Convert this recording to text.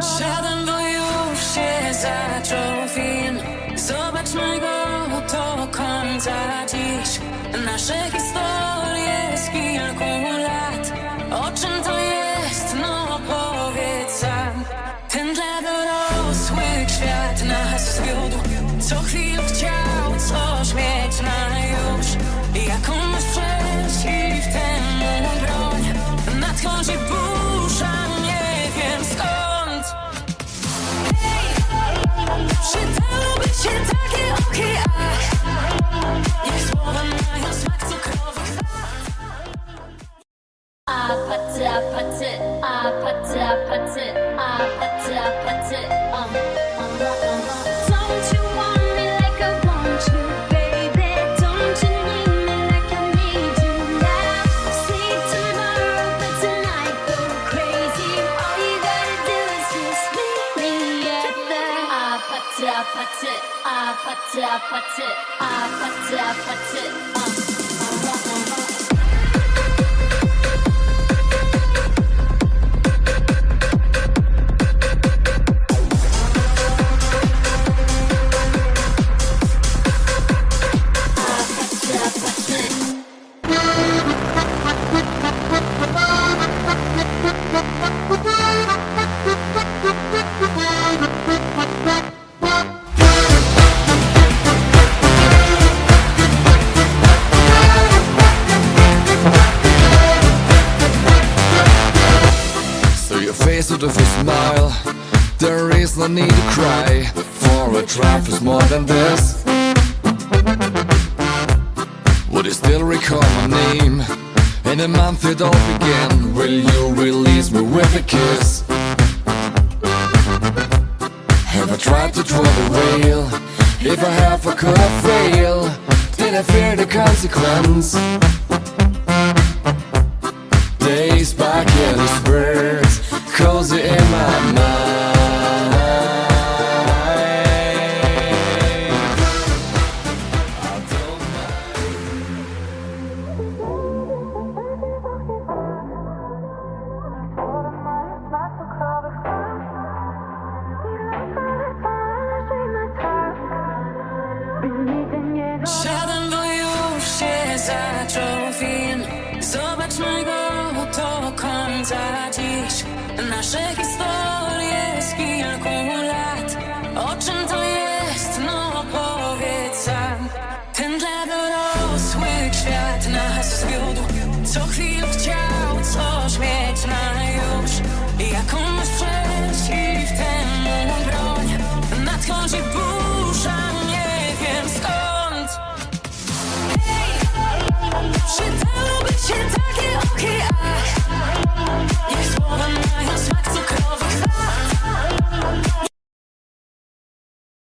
Siadam, bo już się zaczął film. Zobaczmy go do końca dziś. Nasze historie z kilku lat. O czym to jest, no powiedz sam. Ten dla dorosłych świat nas zwiódł. Co chwilę chciał பச்சை பச்சை பச்சை பச்சை Thank you. A smile There is no need to cry For a triumph is more than this Would you still recall my name? In a month it all began Will you release me with a kiss? Have I tried to draw the veil? If I have, I could failed Did I fear the consequence? Się zaczął film Zobaczmy go do końca dziś. Nasze historie z kilku lat. O czym to jest, no powiedz sam. Ten dla dorosłych świat nas zwiódł. Co chwilę